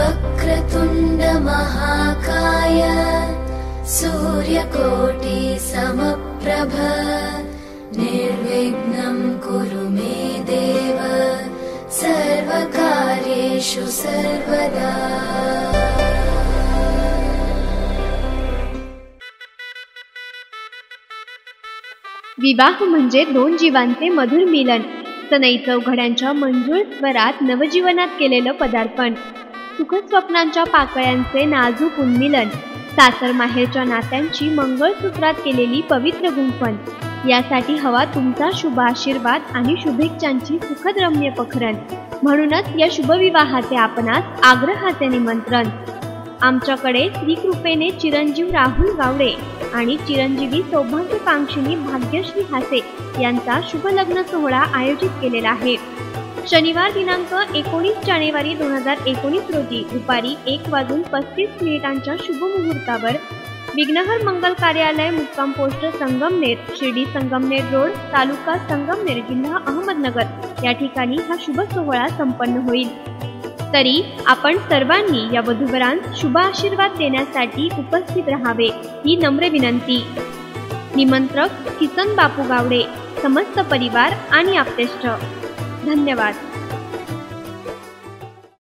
वक्रतुण्ड महाकाय सूर्यकोटि समप्रभ। निर्विघ्नं कुरु मे देव सर्वकार्येषु सर्वदा। विवाह म्हणजे दोन जीवांचे मधुर मिलन. सनई चौघड्यांच्या मंजूळ स्वरात नवजीवनात केलेलं पदार्पण. सुखस्वप्नांच्या पाकळ्यांचे नाजूक उन्मिलन. सासर माहेरच्या नात्यांची मंगळसूत्रात केलेली पवित्र गुंफण. यासाठी हवा तुमचा शुभ आशीर्वाद आणि शुभेच्छांची सुखद रम्य पखरण म्हणूनच या शुभविवाहाचे आपणास आग्रहाचे निमंत्रण. आमच्याकडे श्रीकृपेने चिरंजीव राहुल गावडे आणि चिरंजीवी सौभाग्यकांक्षिणी भाग्यश्री हासे यांचा शुभ लग्न सोहळा आयोजित केलेला आहे. शनिवार दिनांक एकोणीस जानेवारी दोन हजार एकोणीस रोजी दुपारी एक वाजून पस्तीस मिनिटांच्या शुभ मुहूर्तावर विघ्नहर मंगल कार्यालय मुक्काम पोस्ट संगमनेर शिर्डी संगमनेर रोड तालुका संगमनेर जिल्हा अहमदनगर या ठिकाणी हा शुभ सोहळा संपन्न होईल. तरी आपण सर्वांनी या वधूवरांस शुभ आशीर्वाद देण्यासाठी उपस्थित राहावे ही नम्र विनंती. निमंत्रक किसन बापू गावडे समस्त परिवार आणि आपतेष्ट. धन्यवाद